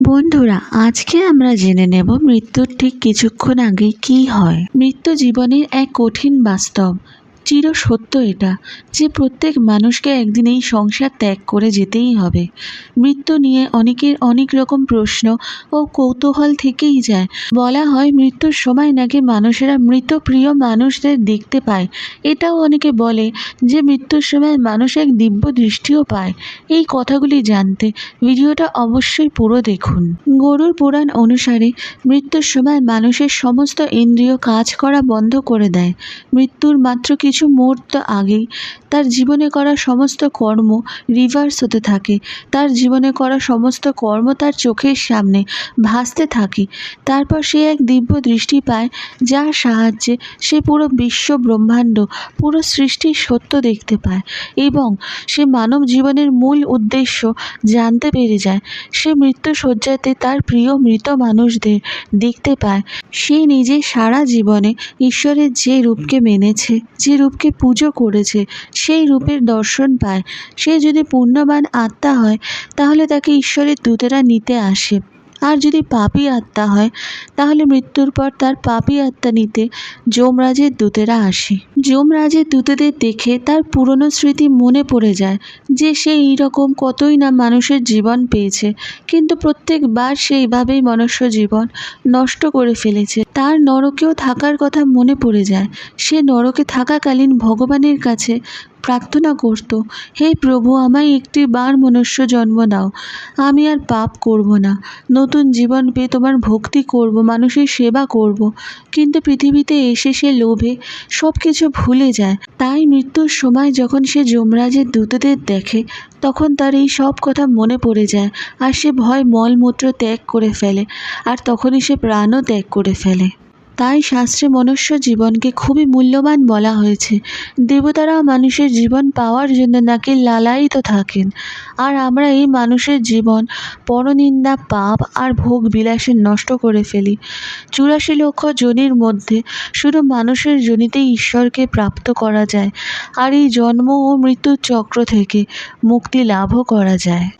বন্ধুরা, আজকে আমরা জেনে নেব মৃত্যুর ঠিক কিছুক্ষণ আগে কি হয়। মৃত্যু জীবনের এক কঠিন বাস্তব। চির সত্য এটা যে প্রত্যেক মানুষকে একদিন এই সংসার ত্যাগ করে যেতেই হবে। মৃত্যু নিয়ে অনেকের অনেক রকম প্রশ্ন ও কৌতূহল থেকেই যায়। বলা হয় মৃত্যুর সময় নাকি মানুষেরা মৃত প্রিয় মানুষদের দেখতে পায়। এটাও অনেকে বলে যে মৃত্যুর সময় মানুষ এক দিব্য দৃষ্টিও পায়। এই কথাগুলি জানতে ভিডিওটা অবশ্যই পুরো দেখুন। গরুর পুরাণ অনুসারে মৃত্যুর সময় মানুষের সমস্ত ইন্দ্রিয় কাজ করা বন্ধ করে দেয়। মৃত্যুর মাত্র কিছু মুহূর্ত আগেই তার জীবনে করা সমস্ত কর্ম রিভার্স হতে থাকে। তার জীবনে করা সমস্ত কর্ম তার চোখের সামনে ভাসতে থাকে। তারপর সে এক দিব্য দৃষ্টি পায়, যার সাহায্যে সে পুরো বিশ্ব ব্রহ্মাণ্ড, পুরো সৃষ্টির সত্য দেখতে পায় এবং সে মানব জীবনের মূল উদ্দেশ্য জানতে পেরে যায়। সে মৃত্যু শয্যাতে তার প্রিয় মৃত মানুষদের দেখতে পায়। সে নিজে সারা জীবনে ঈশ্বরের যে রূপকে মেনেছে, যে রূপকে পুজো করেছে, সেই রূপের দর্শন পায়। সে যদি পুণ্যবান আত্মা হয়, তাহলে তাকে ঈশ্বরের দূতেরা নিতে আসে। আর যদি পাপি আত্মা হয়, তাহলে মৃত্যুর পর তার পাপি আত্মা নিতে যমরাজের দূতেরা আসে। যমরাজের দূতেদের দেখে তার পুরনো স্মৃতি মনে পড়ে যায় যে সে এইরকম কতই না মানুষের জীবন পেয়েছে, কিন্তু প্রত্যেকবার সে এইভাবেই মনুষ্য জীবন নষ্ট করে ফেলেছে। তার নরকেও থাকার কথা মনে পড়ে যায়। সে নরকে থাকাকালীন ভগবানের কাছে প্রার্থনা করত, হে প্রভু, আমায় একটি বার মনুষ্য জন্ম দাও। আমি আর পাপ করব না। নতুন জীবন পেয়ে তোমার ভক্তি করব, মানুষের সেবা করব। কিন্তু পৃথিবীতে এসে সে লোভে সব কিছু ভুলে যায়। তাই মৃত্যুর সময় যখন সে যমরাজের দূতদের দেখে, তখন তার এই সব কথা মনে পড়ে যায়। আর সে ভয় মলমূত্র ত্যাগ করে ফেলে। আর তখনই সে প্রাণও ত্যাগ করে ফেলে। তাই শাস্ত্রে মনুষ্য জীবনকে খুবই মূল্যবান বলা হয়েছে। দেবতারাও মানুষের জীবন পাওয়ার জন্য নাকি লালায়িত থাকেন। আর আমরা এই মানুষের জীবন, পরনিন্দা, পাপ আর ভোগ বিলাসে নষ্ট করে ফেলি। চুরাশি লক্ষ জনির মধ্যে শুধু মানুষের জনিতেই ঈশ্বরকে প্রাপ্ত করা যায়। আর এই জন্ম ও মৃত্যুর চক্র থেকে মুক্তি লাভও করা যায়।